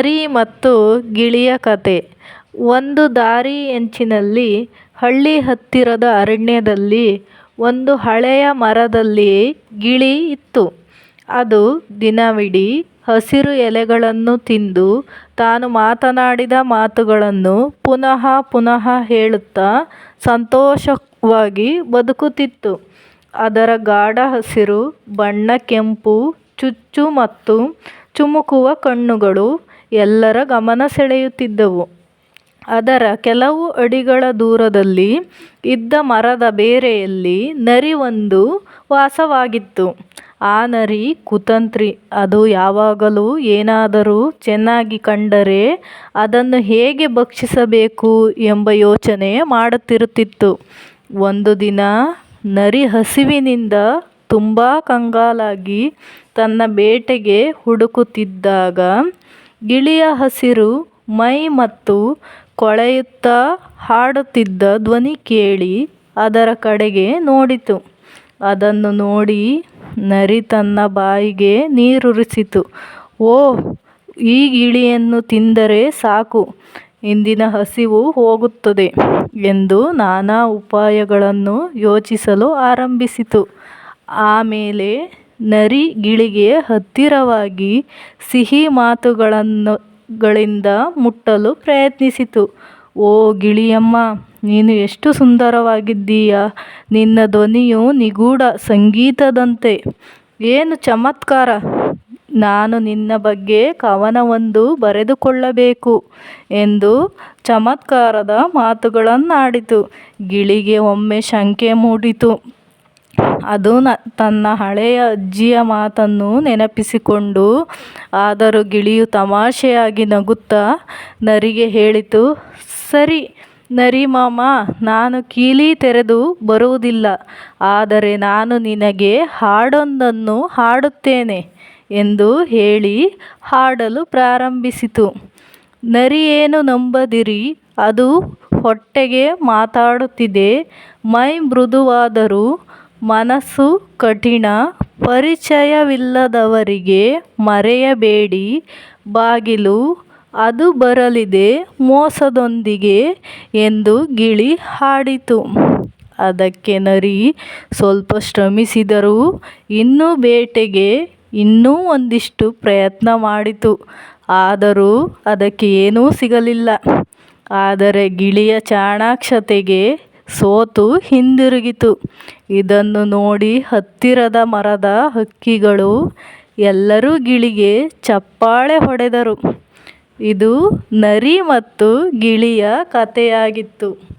ನರಿ ಮತ್ತು ಗಿಳಿಯ ಕತೆ. ಒಂದು ದಾರಿ ಎಂಚಿನಲ್ಲಿ, ಹಳ್ಳಿ ಹತ್ತಿರದ ಅರಣ್ಯದಲ್ಲಿ, ಒಂದು ಹಳೆಯ ಮರದಲ್ಲಿ ಗಿಳಿ ಇತ್ತು. ಅದು ದಿನವಿಡೀ ಹಸಿರು ಎಲೆಗಳನ್ನು ತಿಂದು, ತಾನು ಮಾತನಾಡಿದ ಮಾತುಗಳನ್ನು ಪುನಃ ಪುನಃ ಹೇಳುತ್ತಾ ಸಂತೋಷವಾಗಿ ಬದುಕುತ್ತಿತ್ತು. ಅದರ ಗಾಢ ಹಸಿರು, ಬಣ್ಣ ಕೆಂಪು, ಚುಚ್ಚು ಮತ್ತು ಚುಮುಕುವ ಕಣ್ಣುಗಳು ಎಲ್ಲರ ಗಮನ ಸೆಳೆಯುತ್ತಿದ್ದವು. ಅದರ ಕೆಲವು ಅಡಿಗಳ ದೂರದಲ್ಲಿ ಇದ್ದ ಮರದ ಬೇರೆಯಲ್ಲಿ ನರಿ ಒಂದು ವಾಸವಾಗಿತ್ತು. ಆ ನರಿ ಕುತಂತ್ರಿ, ಅದು ಯಾವಾಗಲೂ ಏನಾದರೂ ಚೆನ್ನಾಗಿ ಕಂಡರೆ ಅದನ್ನು ಹೇಗೆ ಭಕ್ಷಿಸಬೇಕು ಎಂಬ ಯೋಚನೆ ಮಾಡುತ್ತಿರುತ್ತಿತ್ತು. ಒಂದು ದಿನ ನರಿ ಹಸಿವಿನಿಂದ ತುಂಬ ಕಂಗಾಲಾಗಿ ತನ್ನ ಬೇಟೆಗೆ ಹುಡುಕುತ್ತಿದ್ದಾಗ ಗಿಳಿಯ ಹಸಿರು ಮೈ ಮತ್ತು ಕೊಳೆಯುತ್ತಾ ಹಾಡುತ್ತಿದ್ದ ಧ್ವನಿ ಕೇಳಿ ಅದರ ಕಡೆಗೆ ನೋಡಿತು. ಅದನ್ನು ನೋಡಿ ನರಿ ತನ್ನ ಬಾಯಿಗೆ ನೀರುರಿಸಿತು. ಓ, ಈ ಗಿಳಿಯನ್ನು ತಿಂದರೆ ಸಾಕು. ಇಂದಿನ ಹಸಿವು ಹೋಗುತ್ತದೆ ಎಂದು ನಾನಾ ಉಪಾಯಗಳನ್ನು ಯೋಚಿಸಲು ಆರಂಭಿಸಿತು. ಆಮೇಲೆ ನರಿ ಗಿಳಿಗೆ ಹತ್ತಿರವಾಗಿ ಸಿಹಿ ಮಾತುಗಳನ್ನು ಗಳಿಂದ ಮುಟ್ಟಲು ಪ್ರಯತ್ನಿಸಿತು. ಓ ಗಿಳಿಯಮ್ಮ, ನೀನು ಎಷ್ಟು ಸುಂದರವಾಗಿದ್ದೀಯ? ನಿನ್ನ ಧ್ವನಿಯು ನಿಗೂಢ ಸಂಗೀತದಂತೆ. ಏನು ಚಮತ್ಕಾರ? ನಾನು ನಿನ್ನ ಬಗ್ಗೆ ಕವನವೊಂದು ಬರೆದುಕೊಳ್ಳಬೇಕು ಎಂದು ಚಮತ್ಕಾರದ ಮಾತುಗಳನ್ನಾಡಿತು. ಗಿಳಿಗೆ ಒಮ್ಮೆ ಶಂಕೆ ಮೂಡಿತು. ಅದು ನ, ತನ್ನ ಹಳೆಯ ಅಜ್ಜಿಯ ಮಾತನ್ನು ನೆನಪಿಸಿಕೊಂಡು, ಆದರೂ ಗಿಳಿಯು ತಮಾಷೆಯಾಗಿ ನಗುತ್ತಾ ನರಿಗೆ ಹೇಳಿತು, ಸರಿ, ನರಿ ಮಾಮ, ನಾನು ಕೀಲಿ ತೆರೆದು ಬರುವುದಿಲ್ಲ, ಆದರೆ ನಾನು ನಿನಗೆ ಹಾಡೊಂದನ್ನು ಹಾಡುತ್ತೇನೆ, ಎಂದು ಹೇಳಿ ಹಾಡಲು ಪ್ರಾರಂಭಿಸಿತು. ನರಿ ಏನು ನಂಬದಿರಿ, ಅದು ಹೊಟ್ಟೆಗೆ ಮಾತಾಡುತ್ತಿದೆ, ಮೈ ಮೃದುವಾದರೂ ಮನಸ್ಸು ಕಠಿಣ, ಪರಿಚಯವಿಲ್ಲದವರಿಗೆ ಮರೆಯಬೇಡಿ. ಬಾಗಿಲು, ಅದು ಬರಲಿದೆ ಮೋಸದೊಂದಿಗೆ ಎಂದು ಗಿಳಿ ಹಾಡಿತು. ಅದಕ್ಕೆ ನರಿ, ಸ್ವಲ್ಪ ಶ್ರಮಿಸಿದರೂ ಇನ್ನೂ ಬೇಟೆಗೆ ಇನ್ನೂ ಒಂದಿಷ್ಟು ಪ್ರಯತ್ನ ಮಾಡಿತು. ಆದರೂ ಅದಕ್ಕೆ ಏನೂ ಸಿಗಲಿಲ್ಲ. ಆದರೆ ಗಿಳಿಯ ಚಾಣಾಕ್ಷತೆಗೆ ಸೋತು ಹಿಂದಿರುಗಿತು. ಇದನ್ನು ನೋಡಿ ಹತ್ತಿರದ ಮರದ ಹಕ್ಕಿಗಳು ಎಲ್ಲರೂ ಗಿಳಿಗೆ ಚಪ್ಪಾಳೆ ಹೊಡೆದರು. ಇದು ನರಿ ಮತ್ತು ಗಿಳಿಯ ಕಥೆಯಾಗಿತ್ತು.